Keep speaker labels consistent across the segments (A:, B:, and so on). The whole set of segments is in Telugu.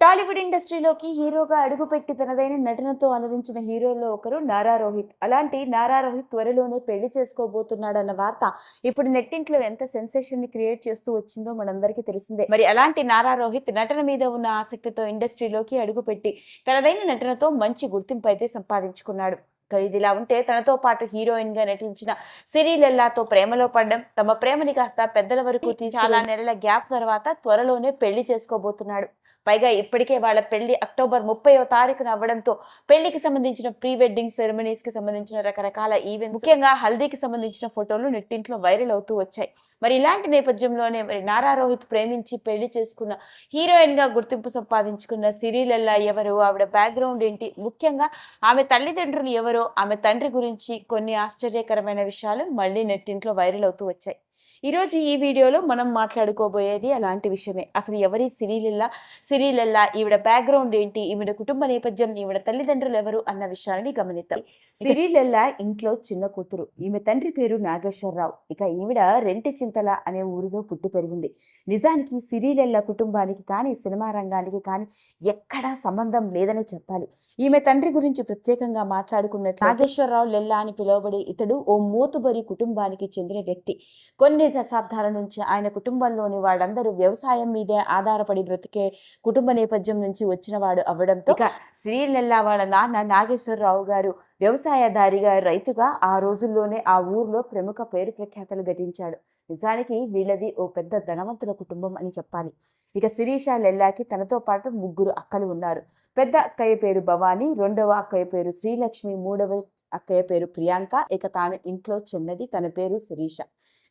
A: టాలీవుడ్ ఇండస్ట్రీలోకి హీరోగా అడుగుపెట్టి తనదైన నటనతో అలరించిన హీరోల్లో ఒకరు నారా రోహిత్. అలాంటి నారా రోహిత్ త్వరలోనే పెళ్ళి చేసుకోబోతున్నాడన్న వార్త ఇప్పుడు నెట్టింట్లో ఎంత సెన్సేషన్ని క్రియేట్ చేస్తూ వచ్చిందో మనందరికీ తెలిసిందే. మరి అలాంటి నారా రోహిత్ నటన మీద ఉన్న ఆసక్తితో ఇండస్ట్రీలోకి అడుగుపెట్టి తనదైన నటనతో మంచి గుర్తింపు అయితే సంపాదించుకున్నాడు. ఇదిలా ఉంటే తనతో పాటు హీరోయిన్గా నటించిన సిరిలెల్లాతో ప్రేమలో పడ్డం తమ ప్రేమని కాస్త పెద్దల వరకు తీసి చాలా నెలల గ్యాప్ తర్వాత త్వరలోనే పెళ్ళి చేసుకోబోతున్నాడు. పైగా ఇప్పటికే వాళ్ళ పెళ్ళి అక్టోబర్ ముప్పైవ తారీఖున అవ్వడంతో పెళ్ళికి సంబంధించిన ప్రీ వెడ్డింగ్ సెరమనీస్కి సంబంధించిన రకరకాల ఈవెంట్స్ ముఖ్యంగా హల్దీకి సంబంధించిన ఫోటోలు నెట్టింట్లో వైరల్ అవుతూ వచ్చాయి. మరి ఇలాంటి నేపథ్యంలోనే మరి నారా రోహిత్ ప్రేమించి పెళ్ళి చేసుకున్న హీరోయిన్గా గుర్తింపు సంపాదించుకున్న సిరీలల్లా ఎవరు ఆవిడ బ్యాక్గ్రౌండ్ ఏంటి ముఖ్యంగా ఆమె తల్లిదండ్రులు ఎవరో ఆమె తండ్రి గురించి కొన్ని ఆశ్చర్యకరమైన విషయాలు మళ్ళీ నెట్టింట్లో వైరల్ అవుతూ వచ్చాయి. ఈరోజు ఈ వీడియోలో మనం మాట్లాడుకోబోయేది అలాంటి విషయమే. అసలు ఎవరి సిరిలిల్లా సిరిలెల్లా ఈవిడ బ్యాక్గ్రౌండ్ ఏంటి ఈవిడ కుటుంబ నేపథ్యం ఈవిడ తల్లిదండ్రులు ఎవరు అన్న విషయాన్ని గమనిద్దాం. సిరిలెల్లా ఇంట్లో చిన్న కూతురు. ఈమె తండ్రి పేరు నాగేశ్వరరావు. ఇక ఈవిడ రెంటి చింతల అనే ఊరిలో పుట్టి పెరిగింది. నిజానికి సిరీలెల్లా కుటుంబానికి కానీ సినిమా రంగానికి కానీ ఎక్కడా సంబంధం లేదని చెప్పాలి. ఈమె తండ్రి గురించి ప్రత్యేకంగా మాట్లాడుకున్నట్లు నాగేశ్వరరావు లెల్లా అని పిలువబడే ఇతడు ఓ మూతుబరి కుటుంబానికి చెందిన వ్యక్తి. కొన్ని దశాబ్దాల నుంచి ఆయన కుటుంబంలోని వాళ్ళందరూ వ్యవసాయం మీదే ఆధారపడి బ్రతికే కుటుంబ నేపథ్యం నుంచి వచ్చినవాడు అవ్వడంతో శ్రీ శ్రీలెల్లా వాళ్ళ నాన్న నాగేశ్వరరావు గారు వ్యవసాయదారిగా రైతుగా ఆ రోజుల్లోనే ఆ ఊర్లో ప్రముఖ పేరు ప్రఖ్యాతలు గటించాడు నిజానికి వీళ్ళది ఓ పెద్ద ధనవంతుల కుటుంబం అని చెప్పాలి. ఇక శిరీష లెల్లాకి తనతో పాటు ముగ్గురు అక్కలు ఉన్నారు. పెద్ద అక్కయ్య పేరు భవానీ రెండవ అక్కయ్య పేరు శ్రీలక్ష్మి మూడవ అక్కయ్య పేరు ప్రియాంక ఇక తాను ఇంట్లో చిన్నది తన పేరు శిరీష.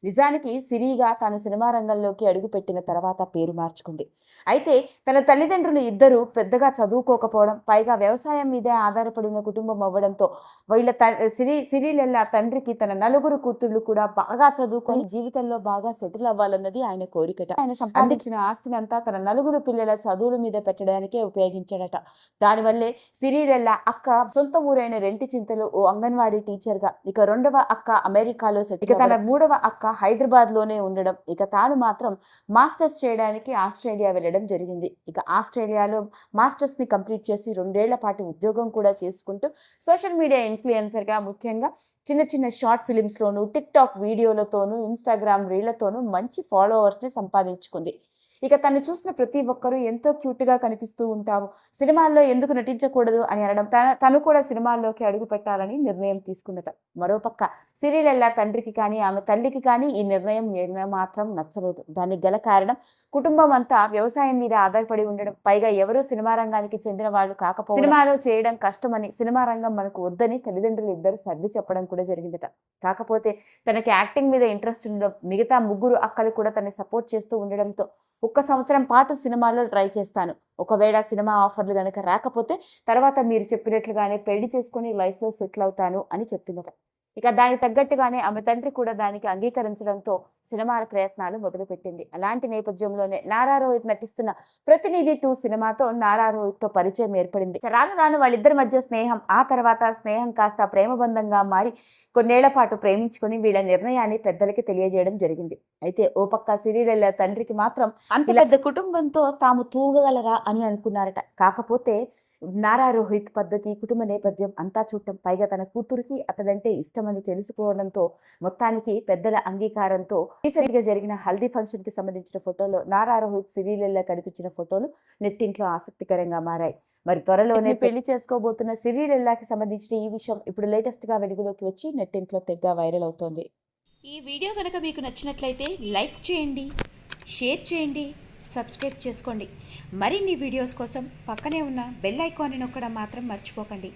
A: నిజానికి సిరిగా తాను సినిమా రంగంలోకి అడుగుపెట్టిన తర్వాత పేరు మార్చుకుంది. అయితే తన తల్లిదండ్రులు ఇద్దరు పెద్దగా చదువుకోకపోవడం పైగా వ్యవసాయం మీదే ఆధారపడిన కుటుంబం అవ్వడంతో వీళ్ళ త సిరి సిరిలెల్ల తండ్రికి తన నలుగురు కూతుళ్ళు కూడా బాగా చదువుకొని జీవితంలో బాగా సెటిల్ అవ్వాలన్నది ఆయన కోరికట. ఆయన సంపాదించిన ఆస్తిని అంతా తన నలుగురు పిల్లల చదువుల మీద పెట్టడానికే ఉపయోగించాడట. దానివల్లే సిరిలెల్ల అక్క సొంత ఊరైన రెంటి చింతలు ఓ అంగన్వాడీ టీచర్గా ఇక రెండవ అక్క అమెరికాలో సెటిల్ ఇక తన మూడవ అక్క హైదరాబాద్లోనే ఉండడం ఇక తాను మాత్రం మాస్టర్స్ చేయడానికి ఆస్ట్రేలియా వెళ్ళడం జరిగింది. ఇక ఆస్ట్రేలియాలో మాస్టర్స్ని కంప్లీట్ చేసి రెండేళ్ళ పాటు ఉద్యోగం కూడా చేసుకుంటూ సోషల్ మీడియా ఇన్ఫ్లుయెన్సర్గా ముఖ్యంగా చిన్న చిన్న షార్ట్ ఫిలిమ్స్లోనూ టిక్ టాక్ వీడియోలతోనూ ఇన్స్టాగ్రామ్ రీళ్ళతోనూ మంచి ఫాలోవర్స్ని సంపాదించుకుంది. ఇక తను చూసిన ప్రతి ఒక్కరూ ఎంతో క్యూట్గా కనిపిస్తూ ఉంటావు. సినిమాల్లో ఎందుకు నటించకూడదు అని అనడం తన తను కూడా సినిమాల్లోకి అడుగు పెట్టాలని నిర్ణయం తీసుకున్నట మరోపక్క సిరిలెల్లా తండ్రికి కానీ ఆమె తల్లికి కానీ ఈ నిర్ణయం మాత్రం నచ్చలేదు. దానికి గల కారణం కుటుంబం అంతా వ్యవసాయం మీద ఆధారపడి ఉండడం. పైగా ఎవరూ సినిమా రంగానికి చెందిన వాళ్ళు కాకపోతే సినిమాలో చేయడం కష్టమని సినిమా రంగం మనకు వద్దని తల్లిదండ్రులు ఇద్దరు సర్ది చెప్పడం కూడా జరిగిందట. కాకపోతే తనకి యాక్టింగ్ మీద ఇంట్రెస్ట్ ఉండడం మిగతా ముగ్గురు అక్కలు కూడా తనని సపోర్ట్ చేస్తూ ఉండడంతో ఒక్క సంవత్సరం పాటు సినిమాల్లో ట్రై చేస్తాను. ఒకవేళ సినిమా ఆఫర్లు కనుక రాకపోతే తర్వాత మీరు చెప్పినట్లుగానే పెళ్ళి చేసుకుని లైఫ్లో సెటిల్ అవుతాను అని చెప్పిందట. ఇక దానికి తగ్గట్టుగానే ఆమె తండ్రి కూడా దానికి అంగీకరించడంతో సినిమాల ప్రయత్నాలు మొదలుపెట్టింది. అలాంటి నేపథ్యంలోనే నారా రోహిత్ నటిస్తున్న ప్రతినిధి టూ సినిమాతో నారా రోహిత్తో పరిచయం ఏర్పడింది. రాను రాను వాళ్ళిద్దరి మధ్య స్నేహం ఆ తర్వాత స్నేహం కాస్త ప్రేమబంధంగా మారి కొన్నేళ్ళ పాటు ప్రేమించుకుని వీళ్ళ నిర్ణయాన్ని పెద్దలకి తెలియజేయడం జరిగింది. అయితే ఓ పక్క సిరిలెల్ల తండ్రికి మాత్రం అంత పెద్ద కుటుంబంతో తాము తూగగలరా అని అనుకున్నారట. కాకపోతే నారా రోహిత్ పద్ధతి కుటుంబ నేపథ్యం అంతా చూడటం పైగా తన కూతురికి అతడంటే ఇష్టమని తెలుసుకోవడంతో మొత్తానికి పెద్దల అంగీకారంతో రీసెంట్గా జరిగిన హల్దీ ఫంక్షన్కి సంబంధించిన ఫోటోలో నారా రోహిత్ సిరిలెల్ల కనిపించిన ఫోటోలు నెట్టింట్లో ఆసక్తికరంగా మారాయి. మరి త్వరలోనే పెళ్ళి చేసుకోబోతున్న సిరిలెల్లాకి సంబంధించిన ఈ విషయం ఇప్పుడు లేటెస్ట్గా వెలుగులోకి వచ్చి నెట్టింట్లో తెగ వైరల్ అవుతోంది.
B: ఈ వీడియో కనుక మీకు నచ్చినట్లయితే లైక్ చేయండి షేర్ చేయండి సబ్స్క్రైబ్ చేసుకోండి. మరిన్ని వీడియోస్ కోసం పక్కనే ఉన్న బెల్ ఐకాన్ని నొక్కడం మాత్రం మర్చిపోకండి.